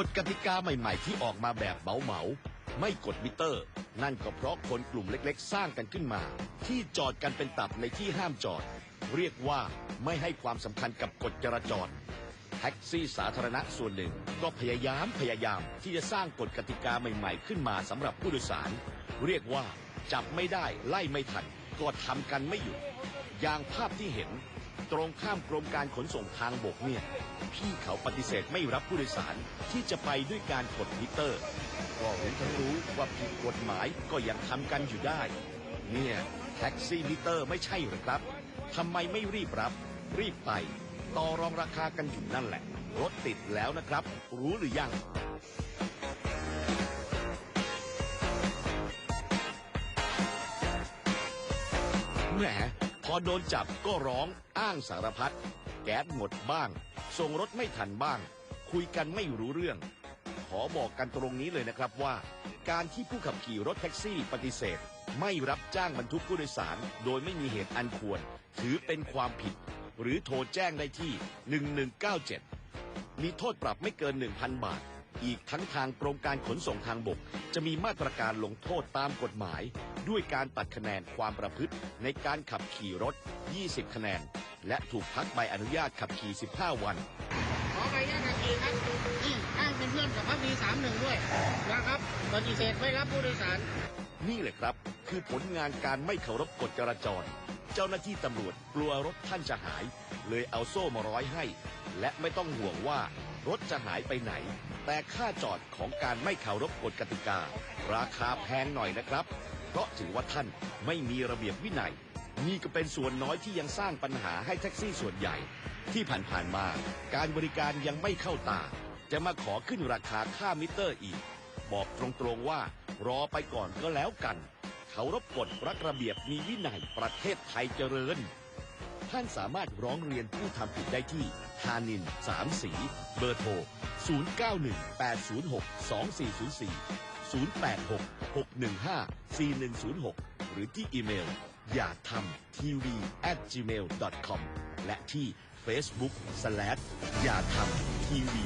กฎกติกาใหม่ๆ ที่ออกมาแบบเบาเหมา ไม่กดมิเตอร์ นั่นก็เพราะคนกลุ่มเล็กๆ สร้างกันขึ้นมา ที่จอดกันเป็นตับในที่ห้ามจอด เรียกว่าไม่ให้ความสำคัญกับกฎจราจรแท็กซี่สาธารณะส่วนหนึ่ง ก็พยายามพยายามที่จะสร้างกฎกติกาใหม่ๆ ขึ้นมาสำหรับผู้โดยสาร เรียกว่าจับไม่ได้ไล่ไม่ทันก็ทำกันไม่หยุดอย่างภาพที่เห็น ตรงข้ามกรมการขนส่งทางบกเนี่ย พี่เขาปฏิเสธไม่รับผู้โดยสารที่จะไปด้วยการกดมิเตอร์ ก็รู้ทั้งรู้ว่าผิดกฎหมายก็ยังทำกันอยู่ได้ เนี่ยแท็กซี่มิเตอร์ไม่ใช่หรือครับทำไมไม่รีบรับ รีบไป ต่อรองราคากันอยู่นั่นแหละ รถติดแล้วนะครับ รู้หรือยังแหม พอโดนจับก็ร้องอ้างสารพัดแก๊สหมดบ้าง ส่งรถไม่ทันบ้าง คุยกันไม่รู้เรื่อง ขอบอกกันตรงนี้เลยนะครับว่า การที่ผู้ขับขี่รถแท็กซี่ปฏิเสธ ไม่รับจ้างบรรทุกผู้โดยสาร โดยไม่มีเหตุอันควร ถือเป็นความผิด หรือโทรแจ้งได้ที่ 1197 มีโทษปรับไม่เกิน 1,000 บาท อีกทั้งทางกรมการขนส่งทางบก จะมีมาตรการลงโทษตามกฎหมาย ด้วยการตัดคะแนนความประพฤติ ในการขับขี่รถ 20 คะแนน และถูกพักใบอนุญาตขับขี่ 15 วัน ขอใบอนุญาตขับขี่ครับนี่อ้างเป็นเพื่อนกับพักดีสามหนึ่งด้วยนะครับปฏิเสธไม่รับผู้โดยสาร นี่แหละครับ คือผลงานการไม่เคารพกฎจราจร เจ้าหน้าที่ตำรวจกลัวรถท่านจะหาย เลยเอาโซ่มาร้อยให้ และไม่ต้องห่วงว่า รถจะหายไปไหน แต่ค่าจอดของการไม่เคารพกฎกติกา ราคาแพงหน่อยนะครับ เพราะถือว่าท่านไม่มีระเบียบวินัย นี่ก็เป็นส่วนน้อยที่ยังสร้างปัญหาให้แท็กซี่ส่วนใหญ่ ที่ผ่านๆมา การบริการยังไม่เข้าตา จะมาขอขึ้นราคาค่ามิเตอร์อีก บอกตรงๆว่ารอไปก่อนก็แล้วกันเขารบกฎรักระเบียบมีวินัยประเทศไทยเจริญ ท่านสามารถร้องเรียนผู้ทำผิดได้ที่ธานินสามสี เบอร์โทร 0918062404 0866154106 หรือที่อีเมล อย่าทำทีวี at gmail com และที่ Facebook slash อย่าทำทีวี